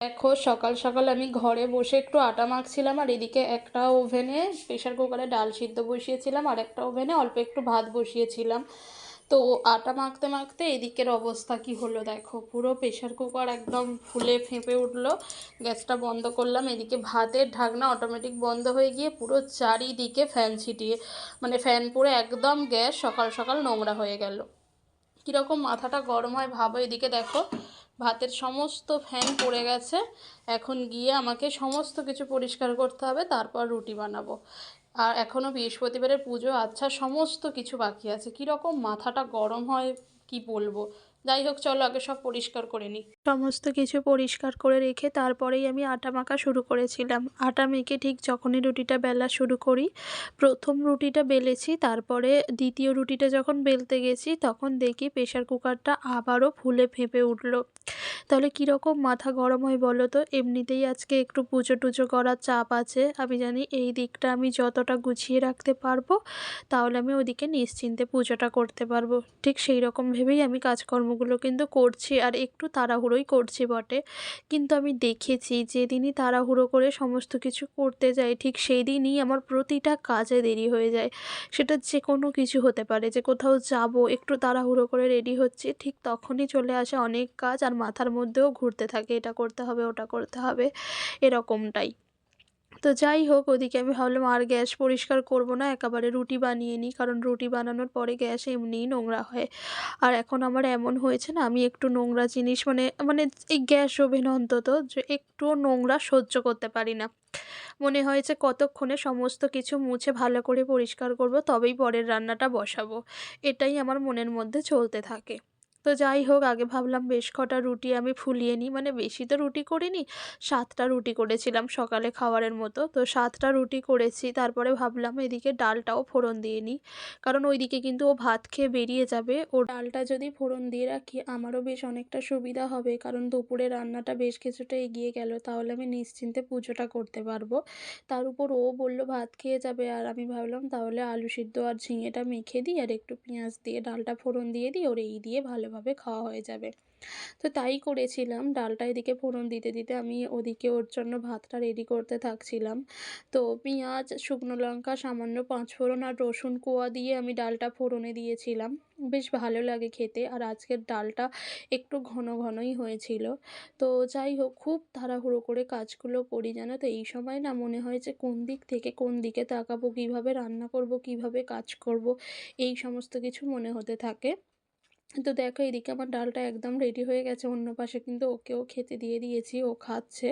দেখো, সকাল সকাল আমি ঘরে বসে একটু আটা মাখছিলাম, আর এদিকে একটা ওভেনে প্রেশার কুকারে ডাল সিদ্ধ বসিয়েছিলাম, আর একটা ওভেনে অল্প একটু ভাত বসিয়েছিলাম। তো আটা মাখতে মাখতে এদিকের অবস্থা কি হলো দেখো, পুরো প্রেশার কুকার একদম ফুলে ফেঁপে উঠল, গ্যাসটা বন্ধ করলাম, এদিকে ভাতের ঢাকনা অটোমেটিক বন্ধ হয়ে গিয়ে পুরো চারিদিকে ফ্যান ছিটিয়ে মানে ফ্যান পুরো একদম গ্যাস সকাল সকাল নোংরা হয়ে গেল। কীরকম মাথাটা গরম হয় ভাবো এদিকে দেখো। ভাতের সমস্ত ফ্যান পড়ে গেছে। এখন গিয়ে আমাকে সমস্ত কিছু পরিষ্কার করতে হবে, তারপর রুটি বানাবো। আর এখনও বৃহস্পতিবারের পুজো আচ্ছা সমস্ত কিছু বাকি আছে। কীরকম মাথাটা গরম হয়, কি বলব? যাই হোক, চলো আগে সব পরিষ্কার করে নিই। সমস্ত কিছু পরিষ্কার করে রেখে তারপরেই আমি আটা মাখা শুরু করেছিলাম। আটা মেখে ঠিক যখনই রুটিটা বেলা শুরু করি, প্রথম রুটিটা বেলেছি, তারপরে দ্বিতীয় রুটিটা যখন বেলতে গেছি, তখন দেখি প্রেশার কুকারটা আবারও ফুলে ফেঁপে উঠল। তাহলে কীরকম মাথা গরম হয় বলো তো? এমনিতেই আজকে একটু পুজো টুজো করার চাপ আছে। আমি জানি এই দিকটা আমি যতটা গুছিয়ে রাখতে পারব, তাহলে আমি ওদিকে নিশ্চিন্তে পুজোটা করতে পারব। ঠিক সেই রকম ভেবেই আমি কাজকর্মগুলো কিন্তু করছি আর একটু তাড়াহুড়োই করছি বটে। কিন্তু আমি দেখেছি যেদিনই তাড়াহুড়ো করে সমস্ত কিছু করতে যাই, ঠিক সেই দিনই আমার প্রতিটা কাজে দেরি হয়ে যায়। সেটা যে কোনো কিছু হতে পারে, যে কোথাও যাব, একটু তাড়াহুড়ো করে রেডি হচ্ছে, ঠিক তখনই চলে আসে অনেক কাজ আর মাথার মধ্যেও ঘুরতে থাকে, এটা করতে হবে, ওটা করতে হবে, এরকমটাই। তো যাই হোক, ওদিকে আমি ভাবলাম আর গ্যাস পরিষ্কার করব না, একেবারে রুটি বানিয়ে নিই, কারণ রুটি বানানোর পরে গ্যাস এমনিই নোংরা হয়। আর এখন আমার এমন হয়েছে না, আমি একটু নোংরা জিনিস মানে মানে এই গ্যাস ওভেন অন্তত যে একটুও নোংরা সহ্য করতে পারি না। মনে হয়েছে কতক্ষণে সমস্ত কিছু মুছে ভালো করে পরিষ্কার করব, তবেই পরের রান্নাটা বসাবো। এটাই আমার মনের মধ্যে চলতে থাকে। তো যাই হোক, আগে ভাবলাম বেশ কটা রুটি আমি ফুলিয়ে নিই। মানে বেশি তো রুটি করিনি, সাতটা রুটি করেছিলাম সকালে খাবারের মতো। তো সাতটা রুটি করেছি, তারপরে ভাবলাম এদিকে ডালটাও ফোড়ন দিয়ে নিই। কারণ ওইদিকে কিন্তু ও ভাত খেয়ে বেরিয়ে যাবে। ও ডালটা যদি ফোড়ন দিয়ে রাখি, আমারও বেশ অনেকটা সুবিধা হবে। কারণ দুপুরে রান্নাটা বেশ কিছুটা এগিয়ে গেল, তাহলে আমি নিশ্চিন্তে পুজোটা করতে পারব। তার উপর ও বলল, ভাত খেয়ে যাবে। আর আমি ভাবলাম, তাহলে আলু সিদ্ধ আর ঝিঙেটা মেখে দিই, আর একটু পেঁয়াজ দিয়ে ডালটা ফোড়ন দিয়ে দিই, ওর এই দিয়ে ভালোভাবে ভালোভাবে খাওয়া হয়ে যাবে। তো তাই করেছিলাম। ডালটা এদিকে ফোড়ন দিতে দিতে আমি ওদিকে ওর জন্য ভাতটা রেডি করতে থাকছিলাম। তো পেঁয়াজ, শুকনো লঙ্কা, সামান্য পাঁচ ফোড়ন আর রসুন কোয়া দিয়ে আমি ডালটা ফোড়নে দিয়েছিলাম। বেশ ভালো লাগে খেতে আর আজকের ডালটা একটু ঘন ঘনই হয়েছিল। তো যাই হোক, খুব তাড়াহুড়ো করে কাজগুলো করি জানো তো এই সময় না মনে হয় যে কোন দিক থেকে কোন দিকে তাকাবো, কীভাবে রান্না করব, কীভাবে কাজ করব, এই সমস্ত কিছু মনে হতে থাকে। তো দেখো এদিকে আমার ডালটা একদম রেডি হয়ে গেছে অন্য পাশে কিন্তু ওকেও খেতে দিয়ে দিয়েছি, ও খাচ্ছে।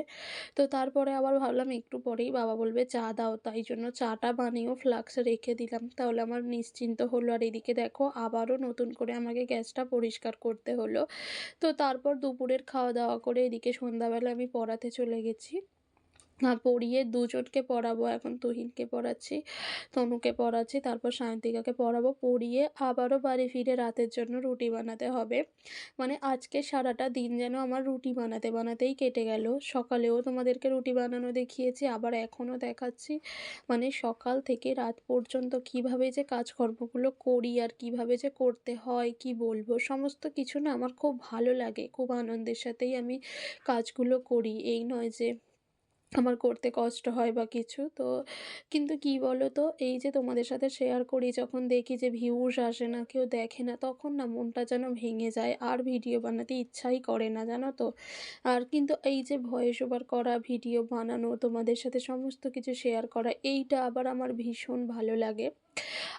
তো তারপরে আবার ভাবলাম একটু পরেই বাবা বলবে, চা দাও। তাই জন্য চাটা বানিয়েও ফ্লাক্সে রেখে দিলাম। তাহলে আমার নিশ্চিন্ত হলো। আর এদিকে দেখো আবারও নতুন করে আমাকে গ্যাসটা পরিষ্কার করতে হলো। তো তারপর দুপুরের খাওয়া দাওয়া করে এদিকে সন্ধ্যাবেলা আমি পড়াতে চলে গেছি। পড়িয়ে দুজনকে পড়াবো, এখন তুহিনকে পড়াচ্ছি, তনুকে পড়াচ্ছি, তারপর সায়ন্তিকাকে পড়াবো, পড়িয়ে আবারও বাড়ি ফিরে রাতের জন্য রুটি বানাতে হবে। মানে আজকে সারাটা দিন যেন আমার রুটি বানাতে, বানাতেই কেটে গেল। সকালেও তোমাদেরকে রুটি বানানো দেখিয়েছি, আবার এখনও দেখাচ্ছি। মানে সকাল থেকে রাত পর্যন্ত কীভাবে যে কাজকর্মগুলো করি আর কীভাবে যে করতে হয়, কি বলব, সমস্ত কিছু না আমার খুব ভালো লাগে। খুব আনন্দের সাথেই আমি কাজগুলো করি। এই নয় যে আমার করতে কষ্ট হয় বা কিছু, তো কিন্তু কি বলো তো এই যে তোমাদের সাথে শেয়ার করি, যখন দেখি যে ভিউজ আসে না, কেউ দেখে না, তখন না মনটা যেন ভেঙে যায়, আর ভিডিও বানাতে ইচ্ছাই করে না, জানো তো? আর কিন্তু এই যে ভয়েস ওভার করা ভিডিও বানানো, তোমাদের সাথে সমস্ত কিছু শেয়ার করা, এইটা আবার আমার ভীষণ ভালো লাগে।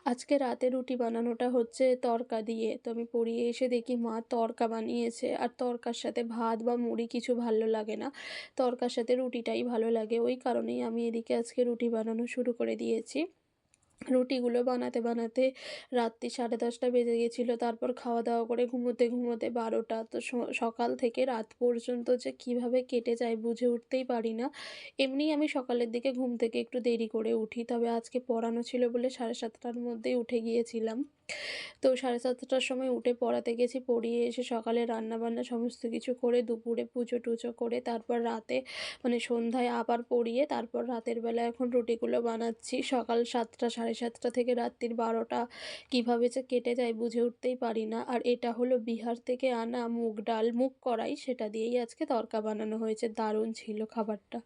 আজকে রাতে রুটি বানানোটা হচ্ছে তরকা দিয়ে। তো আমি পড়িয়ে এসে দেখি মা তরকা বানিয়েছে। আর তরকার সাথে ভাত বা মুড়ি কিছু ভালো লাগে না। তরকার সাথে রুটিটাই ভালো লাগে। ওই কারণেই আমি এদিকে আজকে রুটি বানানো শুরু করে দিয়েছি। রুটিগুলো বানাতে বানাতে রাত্রি সাড়ে দশটা বেজে গেছিল। তারপর খাওয়া দাওয়া করে ঘুমোতে ঘুমোতে বারোটা। তো সকাল থেকে রাত পর্যন্ত যে কীভাবে কেটে যায় বুঝে উঠতেই পারি না। এমনি আমি সকালের দিকে ঘুম থেকে একটু দেরি করে উঠি। তবে আজকে পড়ানো ছিল বলে সাড়ে সাতটার মধ্যেই উঠে গিয়েছিলাম। তো সাড়ে সাতটার সময় উঠে পড়াতে গেছি, পড়িয়ে এসে সকালে রান্নাবান্না সমস্ত কিছু করে দুপুরে পুজো টুজো করে তারপর রাতে মানে সন্ধ্যায় আবার পড়িয়ে তারপর রাতের বেলা এখন রুটিগুলো বানাচ্ছি। সকাল সাতটা, সাড়ে সাতটা থেকে রাত্রির বারোটা কীভাবে যে কেটে যায় বুঝে উঠতেই পারি না। আর এটা হলো বিহার থেকে আনা মুগ ডাল মুগ কড়াই, সেটা দিয়েই আজকে তরকা বানানো হয়েছে। দারুণ ছিল খাবারটা।